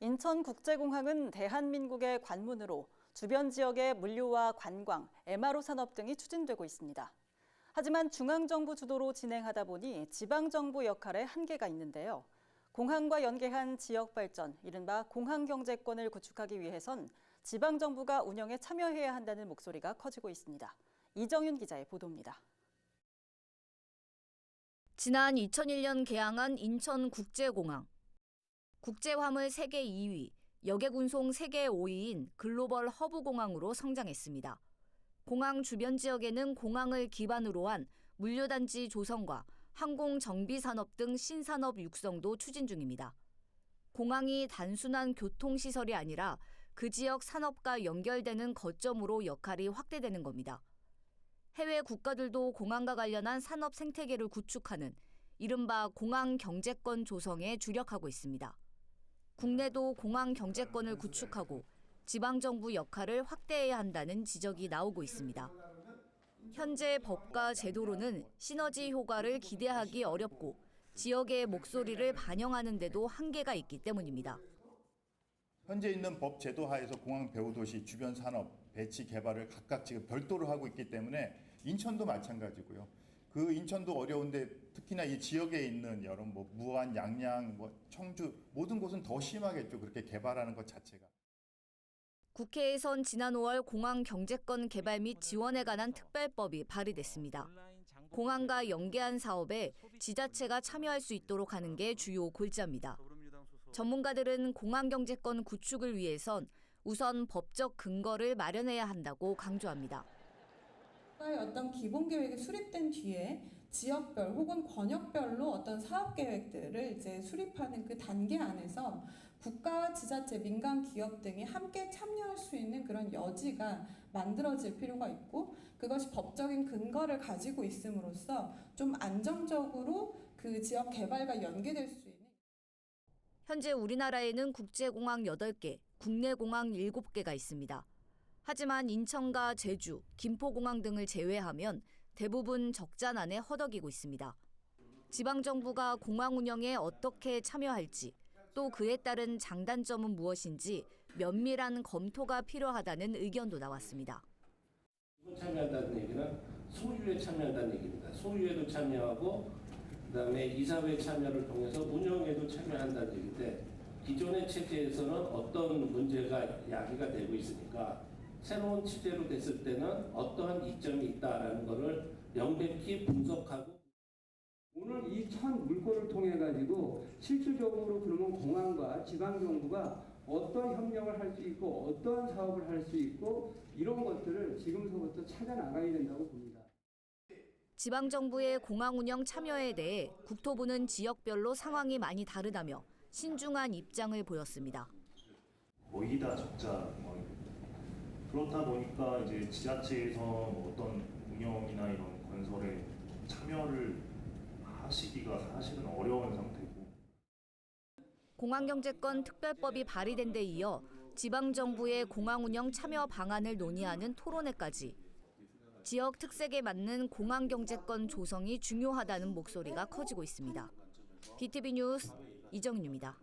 인천국제공항은 대한민국의 관문으로 주변 지역의 물류와 관광, MRO 산업 등이 추진되고 있습니다. 하지만 중앙정부 주도로 진행하다 보니 지방정부 역할에 한계가 있는데요. 공항과 연계한 지역 발전, 이른바 공항 경제권을 구축하기 위해선 지방정부가 운영에 참여해야 한다는 목소리가 커지고 있습니다. 이정윤 기자의 보도입니다. 지난 2001년 개항한 인천국제공항. 국제화물 세계 2위, 여객운송 세계 5위인 글로벌 허브공항으로 성장했습니다. 공항 주변 지역에는 공항을 기반으로 한 물류단지 조성과 항공 정비 산업 등 신산업 육성도 추진 중입니다. 공항이 단순한 교통시설이 아니라 그 지역 산업과 연결되는 거점으로 역할이 확대되는 겁니다. 해외 국가들도 공항과 관련한 산업 생태계를 구축하는 이른바 공항 경제권 조성에 주력하고 있습니다. 국내도 공항 경제권을 구축하고 지방정부 역할을 확대해야 한다는 지적이 나오고 있습니다. 현재 법과 제도로는 시너지 효과를 기대하기 어렵고 지역의 목소리를 반영하는 데도 한계가 있기 때문입니다. 현재 있는 법 제도 하에서 공항 배후 도시 주변 산업 배치 개발을 각각 지금 별도로 하고 있기 때문에 인천도 마찬가지고요. 그 인천도 어려운데 특히나 이 지역에 있는 여러 뭐 무안, 양양, 뭐 청주 모든 곳은 더 심하겠죠. 그렇게 개발하는 것 자체가. 국회에선 지난 5월 공항 경제권 개발 및 지원에 관한 특별법이 발의됐습니다. 공항과 연계한 사업에 지자체가 참여할 수 있도록 하는 게 주요 골자입니다. 전문가들은 공항 경제권 구축을 위해선 우선 법적 근거를 마련해야 한다고 강조합니다. 국가의 어떤 기본 계획이 수립된 뒤에 지역별 혹은 권역별로 어떤 사업 계획들을 이제 수립하는 그 단계 안에서 국가와 지자체, 민간 기업 등이 함께 참여할 수 있는 그런 여지가 만들어질 필요가 있고 그것이 법적인 근거를 가지고 있음으로써 좀 안정적으로 그 지역 개발과 연계될 수 있는 현재 우리나라에는 국제공항 8개, 국내 공항 7개가 있습니다. 하지만 인천과 제주, 김포공항 등을 제외하면 대부분 적자난에 허덕이고 있습니다. 지방정부가 공항 운영에 어떻게 참여할지, 또 그에 따른 장단점은 무엇인지 면밀한 검토가 필요하다는 의견도 나왔습니다. 참여한다는 얘기는 소유에 참여한다는 얘기입니다. 소유에도 참여하고 그다음에 이사회 참여를 통해서 운영에도 참여한다는 얘기인데 기존의 체제에서는 어떤 문제가 야기가 되고 있으니까 새로운 체제로 됐을 때는 어떠한 이점이 있다라는 것을 명백히 분석하고 오늘 이천 물꼬를 통해 가지고 실질적으로 그러면 공항과 지방 정부가 어떤 협력을 할 수 있고 어떠한 사업을 할 수 있고 이런 것들을 지금서부터 찾아 나가야 된다고 봅니다. 지방 정부의 공항 운영 참여에 대해 국토부는 지역별로 상황이 많이 다르다며 신중한 입장을 보였습니다. 거의 다 적자 뭐 그렇다 보니까 이제 지자체에서 뭐 어떤 운영이나 이런 건설에 참여를 하시기가 사실은 어려운 상태고 공항경제권 특별법이 발의된 데 이어 지방 정부의 공항 운영 참여 방안을 논의하는 토론회까지 지역 특색에 맞는 공항 경제권 조성이 중요하다는 목소리가 커지고 있습니다. BTV 뉴스 이정윤입니다.